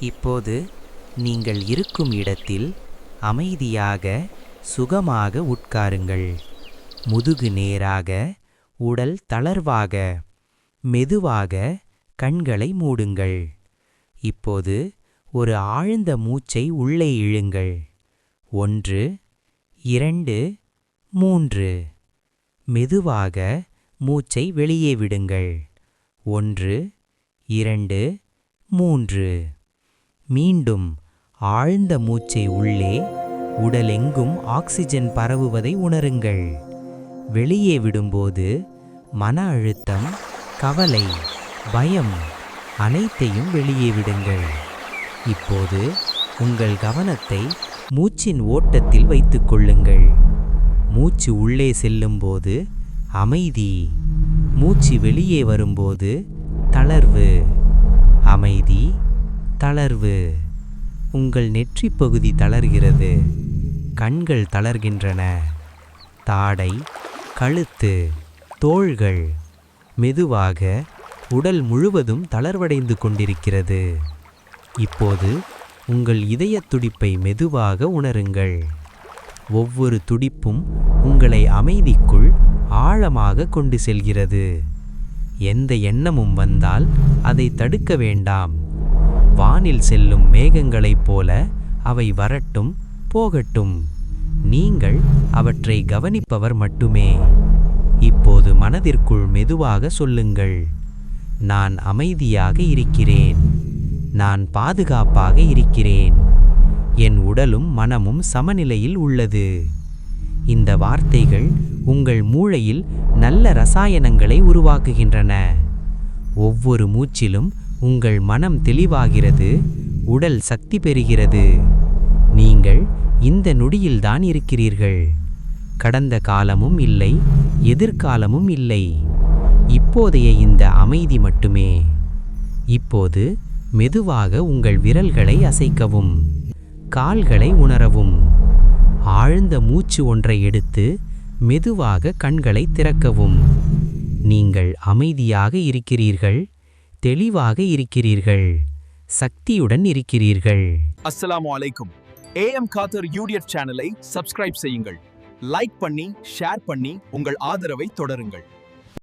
இப்போது நீங்கள் இருக்கும் இடத்தில் அமைதியாக சுகமாக உட்காருங்கள். முதுகு நேராக உடல் தளர்வாக மெதுவாக கண்களை மூடுங்கள். இப்போது ஒரு ஆழ்ந்த மூச்சை உள்ளே இழுங்கள். ஒன்று இரண்டு மூன்று. மெதுவாக மூச்சை வெளியே விடுங்கள். ஒன்று இரண்டு மூன்று. மீண்டும் ஆழ்ந்த மூச்சை உள்ளே உடலெங்கும் ஆக்சிஜன் பரவுவதை உணருங்கள். வெளியே விடும்போது மன அழுத்தம் கவலை பயம் அனைத்தையும் வெளியே விடுங்கள். இப்போது உங்கள் கவனத்தை மூச்சின் ஓட்டத்தில் வைத்துக் கொள்ளுங்கள். மூச்சு உள்ளே செல்லும்போது அமைதி. மூச்சு வெளியே வரும்போது தளர்வு. அமைதி. தளர்வு. உங்கள் நெற்றிப் பகுதி தளர்கிறது. கண்கள் தளர்கின்றன. தாடை கழுத்து தோள்கள் மெதுவாக உடல் முழுவதும் தளர்வடைந்து கொண்டிருக்கிறது. இப்போது உங்கள் இதயத் துடிப்பை மெதுவாக உணருங்கள். ஒவ்வொரு துடிப்பும் உங்களை அமைதிக்குள் ஆழமாக கொண்டு செல்கிறது. எந்த எண்ணமும் வந்தால் அதை தடுக்க வேண்டாம். வானில் செல்லும் மேகங்களைப் போல அவை வரட்டும் போகட்டும். நீங்கள் அவற்றை கவனிப்பவர் மட்டுமே. இப்போது மனதிற்குள் மெதுவாக சொல்லுங்கள். நான் அமைதியாக இருக்கிறேன். நான் பாதுகாப்பாக இருக்கிறேன். என் உடலும் மனமும் சமநிலையில் உள்ளது. இந்த வார்த்தைகள் உங்கள் மூளையில் நல்ல ரசாயனங்களை உருவாக்குகின்றன. ஒவ்வொரு மூச்சிலும் உங்கள் மனம் தெளிவாகிறது உடல் சக்தி பெறுகிறது. நீங்கள் இந்த நொடியில்தான் இருக்கிறீர்கள். கடந்த காலமும் இல்லை எதிர்காலமும் இல்லை. இப்போதைய இந்த அமைதி மட்டுமே. இப்போது மெதுவாக உங்கள் விரல்களை அசைக்கவும் கால்களை உணரவும். ஆழ்ந்த மூச்சு ஒன்றை எடுத்து மெதுவாக கண்களை திறக்கவும். நீங்கள் அமைதியாக இருக்கிறீர்கள் தெளிவாக இருக்கிறீர்கள். சக்தியுடன் இருக்கிறீர்கள். அஸ்ஸலாமு அலைக்கும். ஏஎம் காத்தர் யூடியட் சேனலை சப்ஸ்கிரைப் செய்யுங்கள். லைக் பண்ணி ஷேர் பண்ணி உங்கள் ஆதரவை தொடருங்கள்.